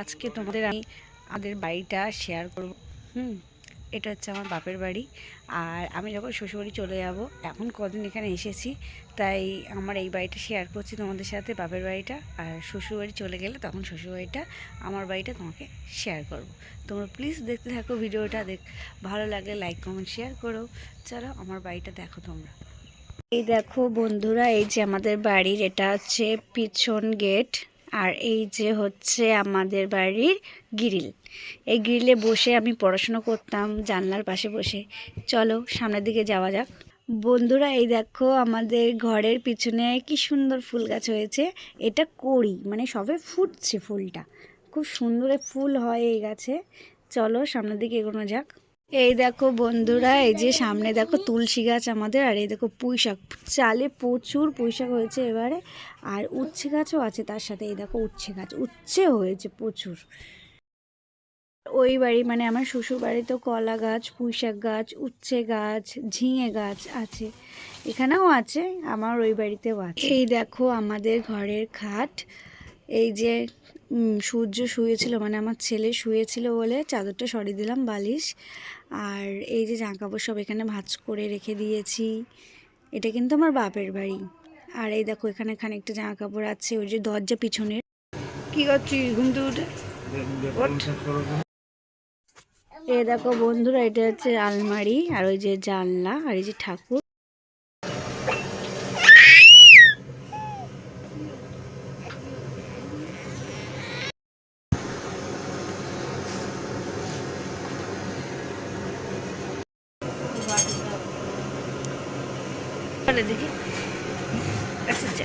আজকে তোমাদের আমি আমাদের বাড়িটা শেয়ার করব। হুম, এটা হচ্ছে আমার বাপের বাড়ি। আর আমি যখন শ্বশুরবাড়ি চলে যাব, এখন কদিন এখানে এসেছি, তাই আমার এই বাড়িটা শেয়ার করছি তোমাদের সাথে বাপের বাড়িটা। আর শ্বশুরবাড়ি চলে গেলে তখন শ্বশুরবাড়িটা, আমার বাড়িটা তোমাকে শেয়ার করব। তোমরা প্লিজ দেখতে থাকো ভিডিওটা, দেখ, ভালো লাগলে লাইক কমেন্ট শেয়ার করো। চলো, আমার বাড়িটা দেখো তোমরা। এই দেখো বন্ধুরা, এই যে আমাদের বাড়ির, এটা হচ্ছে পিছন গেট আর এই যে হচ্ছে আমাদের বাড়ির গ্রিল এই গ্রিলে বসে আমি পড়াশুনো করতাম, জানলার পাশে বসে। চলো, সামনের দিকে যাওয়া যাক। বন্ধুরা, এই দেখো আমাদের ঘরের পিছনে কি সুন্দর ফুল গাছ হয়েছে। এটা করি মানে সবে ফুটছে ফুলটা। খুব সুন্দর ফুল হয় এই গাছে। চলো, সামনের দিকে এগোনো যাক। এই দেখো বন্ধুরা, এই যে সামনে দেখো তুলসী গাছ আমাদের, আর এই দেখো পুঁই শাক চালে প্রচুর পুঁই শাক হয়েছে এবারে, আর উচ্ছে গাছও আছে তার সাথে, এই দেখো উচ্ছে গাছ, উচ্ছে হয়েছে প্রচুর। ওই বাড়ি মানে আমার শ্বশুর বাড়িতে কলা গাছ পুঁই শাক গাছ, উচ্ছে গাছ, ঝিঙে গাছ আছে। এখানেও আছে, আমার ওই বাড়িতেও আছে। এই দেখো আমাদের ঘরের খাট এই যে সূর্য শুয়েছিল মানে আমার ছেলে শুয়েছিল বলে চাদরটা সরিয়ে দিলাম, বালিশ। আর এই যে জামা কাপড় সব এখানে ভাঁজ করে রেখে দিয়েছি। এটা কিন্তু আমার বাপের বাড়ি। আর এই দেখো, এখানে খানিকটা জামা কাপড় আছে, ওই যে দরজা পিছনের। কি করছিস ঘুম থেকে উঠে। এই দেখো বন্ধুরা, এটা হচ্ছে আলমারি, আর ওই যে জানলা, আর এই যে ঠাকুর। বলে দেখি আচ্ছা।